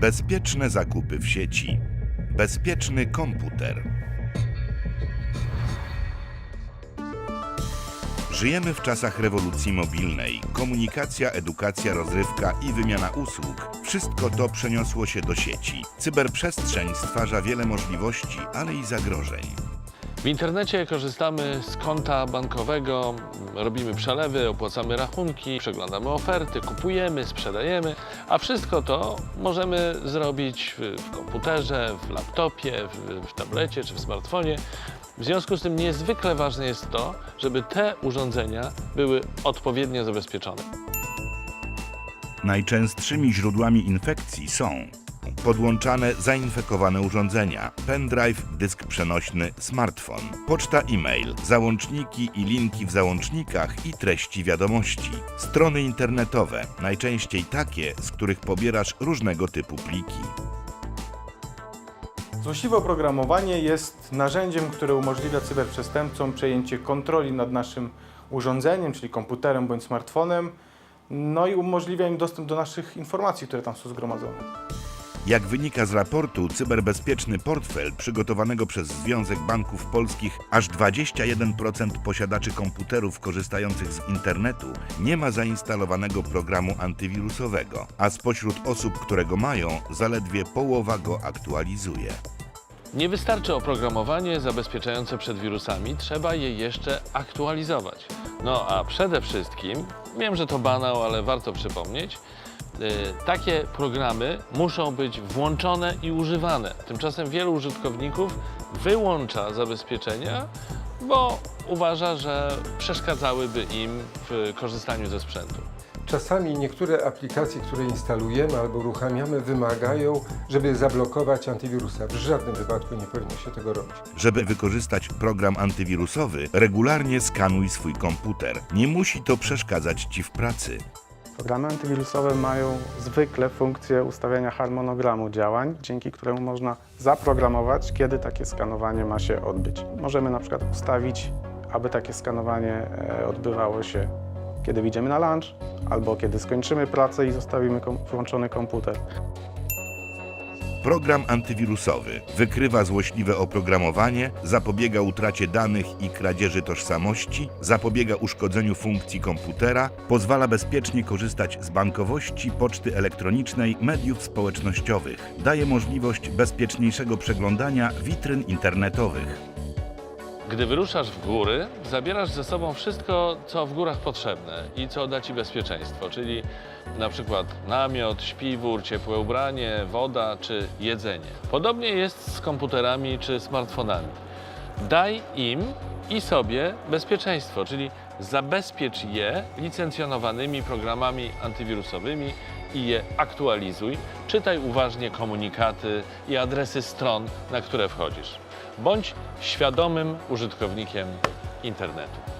Bezpieczne zakupy w sieci. Bezpieczny komputer. Żyjemy w czasach rewolucji mobilnej. Komunikacja, edukacja, rozrywka i wymiana usług. Wszystko to przeniosło się do sieci. Cyberprzestrzeń stwarza wiele możliwości, ale i zagrożeń. W internecie korzystamy z konta bankowego, robimy przelewy, opłacamy rachunki, przeglądamy oferty, kupujemy, sprzedajemy, a wszystko to możemy zrobić w, komputerze, w laptopie, w, w tablecie czy w smartfonie. W związku z tym niezwykle ważne jest to, żeby te urządzenia były odpowiednio zabezpieczone. Najczęstszymi źródłami infekcji są podłączane zainfekowane urządzenia, pendrive, dysk przenośny, smartfon, poczta e-mail, załączniki i linki w załącznikach i treści wiadomości, strony internetowe, najczęściej takie, z których pobierasz różnego typu pliki. Złośliwe oprogramowanie jest narzędziem, które umożliwia cyberprzestępcom przejęcie kontroli nad naszym urządzeniem, czyli komputerem bądź smartfonem, no i umożliwia im dostęp do naszych informacji, które tam są zgromadzone. Jak wynika z raportu Cyberbezpieczny Portfel przygotowanego przez Związek Banków Polskich, aż 21% posiadaczy komputerów korzystających z internetu nie ma zainstalowanego programu antywirusowego, a spośród osób, które go mają, zaledwie połowa go aktualizuje. Nie wystarczy oprogramowanie zabezpieczające przed wirusami, trzeba je jeszcze aktualizować. No a przede wszystkim, wiem, że to banał, ale warto przypomnieć, takie programy muszą być włączone i używane. Tymczasem wielu użytkowników wyłącza zabezpieczenia, bo uważa, że przeszkadzałyby im w korzystaniu ze sprzętu. Czasami niektóre aplikacje, które instalujemy albo uruchamiamy, wymagają, żeby zablokować antywirusa. W żadnym wypadku nie powinno się tego robić. Żeby wykorzystać program antywirusowy, regularnie skanuj swój komputer. Nie musi to przeszkadzać Ci w pracy. Programy antywirusowe mają zwykle funkcję ustawiania harmonogramu działań, dzięki któremu można zaprogramować, kiedy takie skanowanie ma się odbyć. Możemy na przykład ustawić, aby takie skanowanie e, odbywało się, kiedy wyjdziemy na lunch, albo kiedy skończymy pracę i zostawimy włączony komputer. Program antywirusowy wykrywa złośliwe oprogramowanie, zapobiega utracie danych i kradzieży tożsamości, zapobiega uszkodzeniu funkcji komputera, pozwala bezpiecznie korzystać z bankowości, poczty elektronicznej, mediów społecznościowych, daje możliwość bezpieczniejszego przeglądania witryn internetowych. Gdy wyruszasz w góry, zabierasz ze sobą wszystko, co w górach potrzebne i co da ci bezpieczeństwo, czyli na przykład namiot, śpiwór, ciepłe ubranie, woda czy jedzenie. Podobnie jest z komputerami czy smartfonami. Daj im i sobie bezpieczeństwo, czyli zabezpiecz je licencjonowanymi programami antywirusowymi i je aktualizuj. Czytaj uważnie komunikaty i adresy stron, na które wchodzisz. Bądź świadomym użytkownikiem internetu.